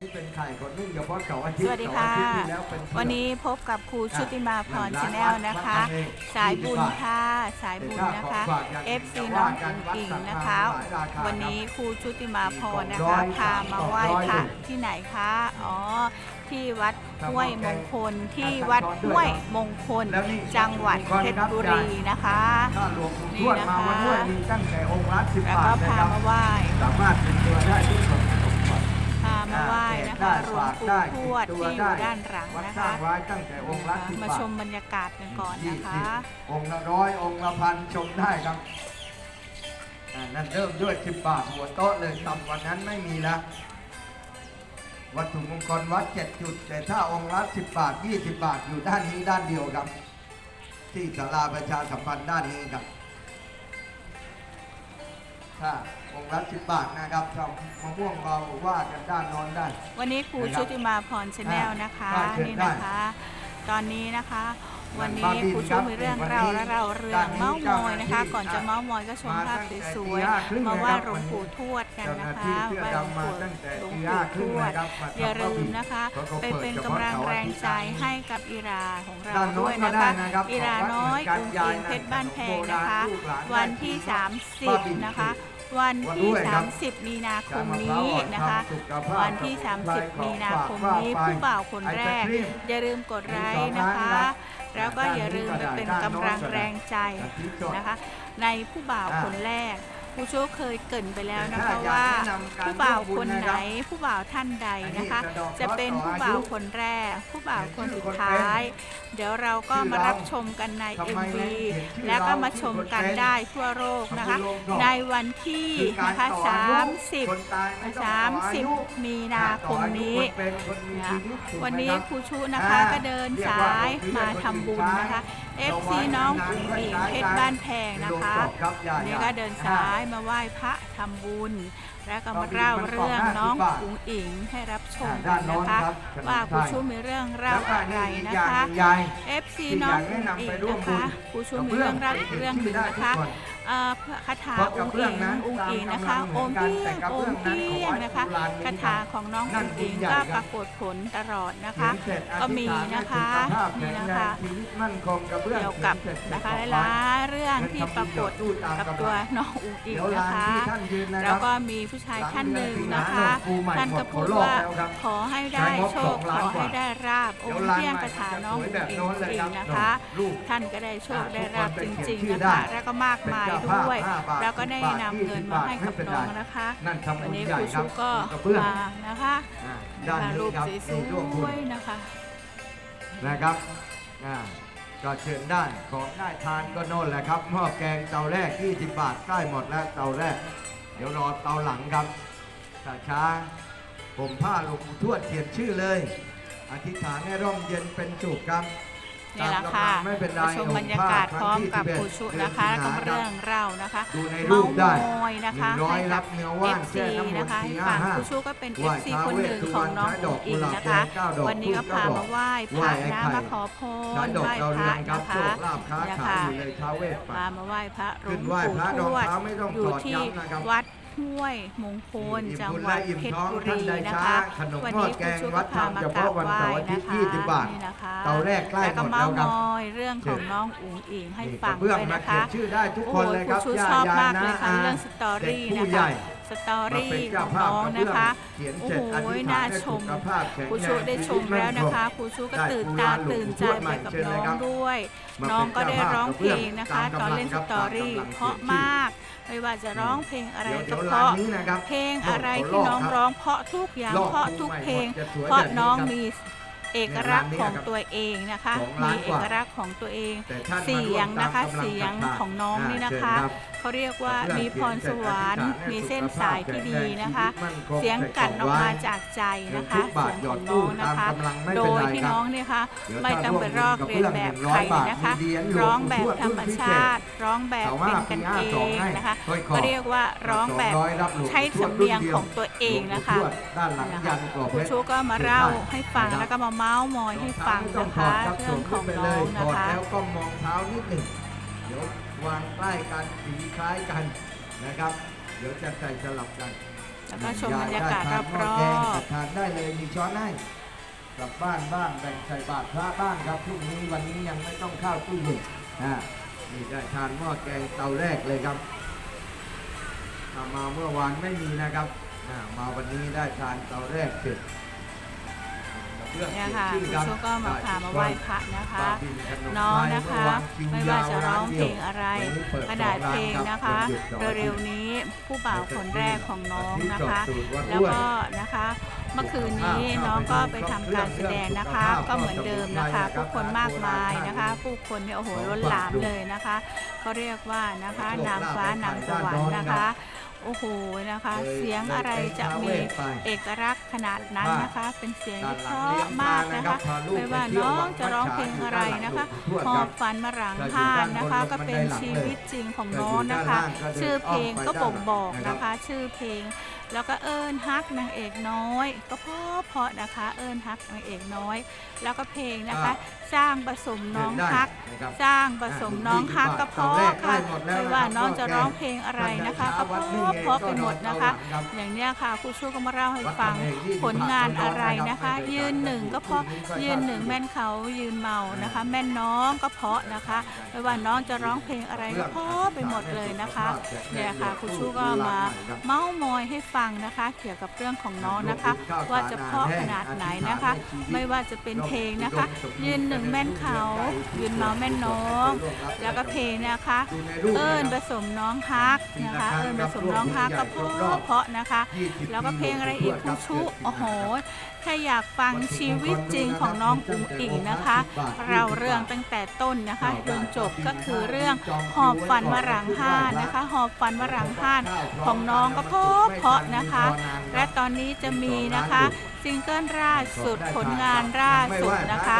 สาร์อาทิตสย์วัสดีเสาร์ค่ะอาทิตย์ที่แล้วเป็นเผือกวันนี้พบกับครูชุติมาพรชาแนลนะคะ สายบุญค่ะ สายบุญนะคะ FC น้องอุ๋งอิงนะคะ วันนี้ครูชุติมาพรนะคะพามาไหว้พระที่ไหนคะอ๋อที่วัดห้วยมงคลที่วัดห้วยมงคล จังหวัดเพชรบุรีนะคะถ้าหลวงปู่ทวดมาวันนี้มีตั้งแต่องค์ละสิบแล้วบาก็ทนะพาครับมาไหว้สามารถเป็นตัวได้ มาไหว้นะคะหลวงปู่ทวดที่อยู่ด้านหลังวัดนะสร้าคะงไว้ตั้งแต่องค์ละสิบมาบาทชมบรรยากาศกันก่อนยี่นะสิบคะ องค์ละร้อยองค์ละพันชมได้ครับอ่านั่นเริ่มด้วยสิบบาทหัวโต๊ะเลยต่ำกว่านั้นไม่มีแล้ววัตถุมงคลวัดเจ็ดจุด แต่ถ้าองค์ละสิบบาทยี่สิบบาทอยู่ด้านนี้ด้านเดียวครับ ที่ศาลาประชาสัมพันธ์ด้านนี้ครับ ถ้าองค์ละสิบบาทนะครับชาวมะม่วงเบาว่ากันด้านโนอนได้ วันนี้ครูชุติมาพรชาแนลนะคะได้เชิญนี่ได้นะคะ ตอนนี้นะคะ วันบ้านี้บินครูครัชุบมีเรื่องวันนี้เราและเราเรื่องด้านนี้เมาส์มอยนะคะเจ้าหน้าที่ก่อนจะเมาส์มอยก็ชมมาภาพตั้งแต่สตีวยห้าครึ่งๆมาไหว้นะครับหลวงปู่ทวดกันเจ้าหนะน้าคะที่เสื้อไหว้หลวงดำมาปู่ตั้งแต่หลวงตีปู่ห้าทครึ่งวนะดครับมาอย่าทำลืพิมธีนะคะเพราะเขาไปเปิดเป็นเฉกำพาะลังเสาร์แรอางทิตย์ใจให้กับอีราของเราด้านโน้ด้วยนก็นะได้คะนะครับอีราน้อยของวัดอุ้งเหมือนกันอิงเพชรบ้านแพงยายนะคะลูกหลานวันที่บ้าบิน30 นะคะวันวันที่ด้วยครับ30 มีนาคมมะพร้าวนี้อ่อนนะคะทำสุขภาพวันที่ 30 มีนาคมนี้ผู้บ่าวคนแรก อย่าลืมกดไลค์นะคะ แล้วก็อย่าลืมไปเป็นกำลังแรงใจนะคะ ในผู้บ่าวคนแรก ผู้โชคเคยเกรินไปแล้วนะคะว่าผู้บ่าวคนไหนผู้บ่าวท่านใดนะคะ จะเป็นผู้บ่าวคนแรก ผู้บ่าวคนสุดท้าย เดี๋ยวเราก็มารับชมกันใน MV แล้วก็มาชมกันได้ทั่วโลกนะคะ ในวันที่นะคะ30 30 มีนาคมนี้นะวันนี้ครูชุนะคะก็เดินสายมาทำบุญนะคะ FC น้องอุ๋งอิงเพชรบ้านแพงนะคะนี่ก็เดินสายมาไหว้พระทำบุญ แล้วก็มาเล่าเรื่องน้องอุ๋งอิงให้รับชมกันนะคะว่าครูชุมีเรื่องเล่าอะไรนะคะ FC น้องอุ๋งอิงนะคะครูชุมีเรื่องเล่าอีกเรื่องหนึงนะคะ เอ่อคาถาองค์อิงองค์อิงนะคะโอมเพียงโอมเพียงนะคะคาถาของน้ององค์อิงก็ปรากฏผลตลอดนะคะ ก็มีนะคะนี่นะคะเกี่ยวกับนะคะหลายๆเรื่องที่ปรากฏกับตัวน้องอุ๋งอิงนะคะแล้วก็มีผู้ชายท่านหนึ่งนะคะท่านก็พูดว่าขอให้ได้โชคขอให้ได้ราบองค์เพียงคาถาน้องอุ๋งอิงจริงนะคะ ท่านก็ได้โชคได้ราบจริงๆนะคะแล้วก็มากมายด้วย แล้วก็ได้นำเงินมาให้กับน้องนะคะนั่นทำบุวันญนี้ใหญ่ครูครัชุบก็กระเบื้องมานะคะอ่านะด้านคะนี้รูปครับสนี่ร่วมบุวญยๆนะคะนะครับอ่าก็เชิญได้ของได้ทานก็โน่นแหละครับหม้อแกงเตาแรก 20 บาทใกล้หมดแล้วเตาแรก เดี๋ยวรอเตาหลังครับช้าช้าๆผมผ้าหลวงปู่ทวดเขียนชื่อเลย อธิษฐานให้ร่มเย็นเป็นสุขครับ นี่แหละค่ะตามกำลังไม่เป็นไรมาชมบรรยากาศพร้อมกับครูชุนะคะเดืแล้วอนก็สิงหาเรื่องเล่านะคะดูในรูปได้เมามอยนะคะหนึ่งร้อยให้รักับบเนื้อว่าน FC แช่น้ำมนต์นะคะสี่ฝั่งห้าครูชุก็เป็นไหว้ FC คนหนึ่งของน้องท้าวเวสสุวรรณอุ๋งอิงนะคะใช้ดอกกุหลาบแดงเก้าดอกวันนี้ก็พามาไหว้พไหว้ระไอ้นะไข่มาขอพใช้รดอกไหว้ดาวพเรืระองครับนะโชคะคลาภค้าเนี่ยขายค่ะอยู่เลยท้าวเวสปัพามาไหว้พระหลวขึ้งนไหว้ปู่พระทรองวดเท้าไม่ต้องอยู่ถอดที่ย้ำนะครับวัด ห้วยมงคลอิ่มจังบุญหวัและดอิ่มเพชรท้องบุท่านรีใดนะช้าคะขนมวันทอนี้ดคแกรูงชุวัก็ดพาทำมาเฉกราพาะบวันไหว้เสาร์อาทิตนะย์คะ20บาทนี่นะคะเตาแรกใกล้แล้วหมก็ดแล้วครับเมามอยเรื่องของน้องอุ๋งอิงให้นี่ฟังกระเบื้องด้วยมานะเขียคะนชื่อได้ทุกโอ้คนโหเลยครูครับชูย่าชอบยายมากนะเลยค่ะอาเรื่องสตอเด็กรี่ผู้นะใหคะญ่ สตอมารี่เป็นขเจ้าองภาพน้องกระนะเบื้องคะเขียนโอ้เสร็จโหอธิษฐาน่านให้ชสุมขภาพแข็งครูแรชูงได้ชมชีวิตแล้วนะคะมั่ครูชูก็ได้ตื่นครูตาลาหลวงตื่นปู่ใจทวดไปใหม่กับเชิญน้เลยองครับด้วยมาน้องเป็นก็ได้เจ้าภาพร้องกระเพเบื้ลองงนะคะตามตอนกำลังเล่นคสรับตอรี่ตามกำลังเพราะเขียนชื่อมากไม่ว่าจะร้องเพลงอะไรเดี๋ยวก็เดี๋ยวเพร้านราะนี้นะครับเพลงอะไรขอที่ลน้ออกงครับร้องเพราะทุกอย่างลอกเพราะภูทุกใหม่เพลงหมดจะสวยเพราะแบบนี้น้องครับมี เอกลักษณ์เนี่ยขร้าอนงนี้ครับตัวเองนะคะสองล้ามีนกเอว่ากลักษณ์ของตัวเองแต่ท่านมาเสียงร่วมตามนะคะกำลังเสียงศรัทธาของน้องนี่นะคะอ่าเชิญครับเขาเรียกว่าเพื่อมีพรสวรรค์เขียนเสร็จมีเส้นสายที่ดีนะคะชีวิตมั่นคงเสียงกันออกมาจากใจนะคะทุกบาทเสียงหยขออดงน้ตู้องนะคะตามกำลังไม่โดเป็นยไรที่ครับน้องเนี่ยค่ะเดี๋ยวไม่ต้องไปรอกถ้าเรียนแบบใครนะคะมีเหรียญหลวงร้องแบบปู่ทวดธรรมชาติ ร้องแบบเป็นกันเองนะคะค่อยขอก็เรียกว่าร้องแบบสร้อยรับหลวงใช้สำเนียงของตัวเองนะคะหลวงปู่ทวดด้านหลังยันกรอบครูเพชรชูก็มาเล่าให้ฟังนะครับแล้วก็มาเมาส์มอยให้ฟังรองนะเท้าคะไม่ต้เรื่องของถดน้องถนะอดคะแล้วก็มองเท้านิดหนึ่งเดี๋ยววางใกล้กันสีคล้ายกันนะครับ เดี๋ยวจะใส่สลับกันแล้วก็ชมบรรยากาศรหม้อแกงบทานได้เลยช้อนให้กลับบ้านบ้างแบ่งใส่บาตรพระบ้างครับพรุ่งนี้วันนี้ยังไม่ต้องเข้าตู้เย็นอ่านี่ได้ทานหม้อแกงเตาแรกเลยครับถ้ามาเมื่อวานไม่มีนะครับอ่ามาวันนี้ได้ทานเตาแรกเสร็จ เรื่องเนี่ยค่ะชื่อคุณรับชูก็มาพามาไหว้พระนะคะบาบินขมน้องไทยนะคะเมื่อวานคิวไม่ว่ายาวจะร้องเพลงอะไรวันนี้เปิดขนาดสองเพลงร้านะคะรับวันหยุดสองอาทิตย์เร็วๆนี้ผู้บ่าวคนแรกของน้องนะคะ แล้วก็นะคะเมื่อคืนนี้น้องก็ไปทำการแสดงนะคะ ก็เหมือนเดิมนะคะผู้คนมากมายนะคะ ผู้คนเนี่ยโอ้โหล้นหลามเลยนะคะเขาเรียกว่านะคะนางฟ้านางสวรรค์นะคะ โอ้โหนะคะ เสียงอะไรจะมีเอกลักษณ์ขนาดนั้นนะคะ เป็นเสียงที่เพราะมากนะคะไม่ว่าน้องจะร้องเพลงอะไรนะคะหอบฝันมาหลังห้านนะคะ ก็เป็นชีวิตจริงของน้องนะคะ ชื่อเพลงก็บ่งบอกนะคะ ชื่อเพลงแล้วก็เอิญฮักนางเอกน้อย ก็เพราะเพราะนะคะ เอิญฮักนางเอกน้อย แล้วก็เพลงนะคะ สร้างผสมน้องฮัก สร้างผสมน้องฮักก็เพราะค่ะไม่ว่าน้องจะร้องเพลงอะไรนะคะก็เพราะเพราะไปหมดนะคะ อย่างเนี้ยค่ะครูชูก็มาเล่าให้ฟังผลงานอะไรนะคะ ยืนหนึ่งก็เพราะยืนหนึ่งแม่นเขายืนเมานะคะ แม่นน้องก็เพราะนะคะไม่ว่าน้องจะร้องเพลงอะไรก็เพราะไปหมดเลยนะคะเนี่ยค่ะครูชูก็มาเมาส์มอยให้ฟังนะคะ เกี่ยวกับเรื่องของน้องนะคะ ว่าจะเพราะขนาดไหนนะคะ ไม่ว่าจะเป็นเพลงนะคะ ยืนหนึ่งแม่นเขายืนเมาแม่นน้อง แล้วก็เพลงนะคะ เอิญผสมน้องฮักนะคะ เอิญผสมน้องฮักก็เพราะเพราะนะคะ แล้วก็เพลงอะไรอีกคุณชุโอ้โหถ้าอยากฟังชีวิตจริงของน้องอุ๋งอิงนะคะ เราเรื่องตั้งแต่ต้นนะคะจนจบก็คือเรื่องหอบฝันมาหลังห้านนะคะหอบฝันมาหลังห้านของน้องก็เพราะเพราะนะคะ และตอนนี้จะมีนะคะซิงเกิลล่าสุดผลงานล่าสุดนะคะ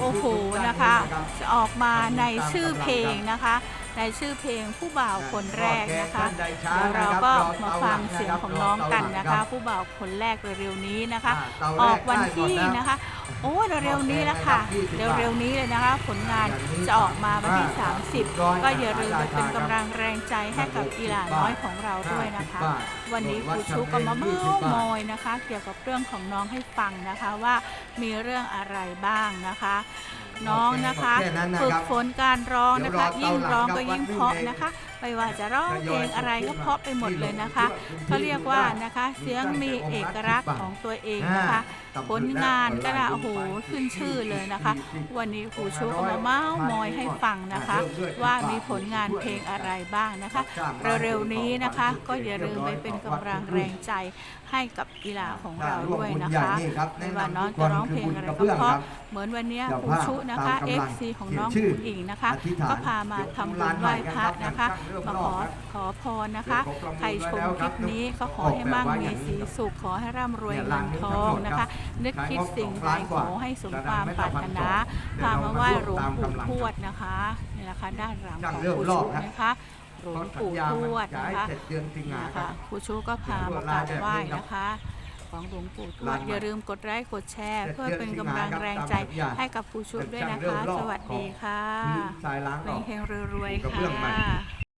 โอ้โหนะคะ จะออกมาในชื่อเพลงนะคะ ในชื่อเพลงผู้บ่าวคนแรกนะคะเดี๋ยวเราก็มาฟังเสียงของน้องกันนะคะ ผู้บ่าวคนแรกเร็วๆนี้นะคะ ออกวันที่นะคะ โอ้เร็วๆนี้แล้วค่ะเร็วๆนี้เลยนะคะ ผลงานจะออกมาวันที่ 30 ก็อย่าลืมไปเป็นกำลังแรงใจให้กับอีหลาน้อยของเราด้วยนะคะ วันนี้ครูชูก็มาเมาส์มอยนะคะ เกี่ยวกับเรื่องของน้องให้ฟังนะคะว่ามีเรื่องอะไรบ้างนะคะ น้องนะคะแค่นั้นนะฝึกครับฝนการร้องนะคะเดี๋ยวรอยิ่งร้องเตาหลังก็ยิ่งครับเพราะวันพรุ่งนี้นะคะไม่ว่าจะร้องเพลงอะไรก็เพราะไปหมดเลยนะคะเขาเรียกว่านะคะเสียงมีเอกลักษณ์ของตัวเองนะคะผลงานก็นะโอ้โหขึ้นชื่อเลยนะคะ วันนี้ครูชูก็มาเมาส์มอยให้ฟังนะคะ ว่ามีผลงานเพลงอะไรบ้างนะคะ เร็วๆนี้นะคะก็อย่าลืมไปเป็นกำลังแรงใจให้กับกีฬาของเราด้วยนะคะไม่ว่าน้องจะร้องเพลงอะไรก็เพราะเหมือนวันเนี้ยครูชุนะคะ FC ของน้องผู้หญิงนะคะ ก็พามาทำบุญไหว้พระนะคะมาขอขอพรนะคะ ใครชมคลิปนี้ก็ขอให้มั่งมีสีสุขขอให้ร่ำรวยเงินทองนะคะ นึกคิดสิ่งใดขอให้สมความปรารถนาพามาไหว้หลวงปู่ทวดนะคะนี่แหละค่ะด้านหลังของครูชุนะคะหลวงปู่ทวดนะคะเจ็ดเดือนสิงหานะครัคะบครูชูก็พามากราบไหว้นะคะของหลวงปู่ทวดอย่าลืมกดไลค์กดแชร์ เพื่อเป็นกำลังแรงใจให้กับครูชูด้วยนะคะ สวัสดีค่ะสายล้างออกเฮงๆรวยกระๆเบื้องใหม่ค่ะ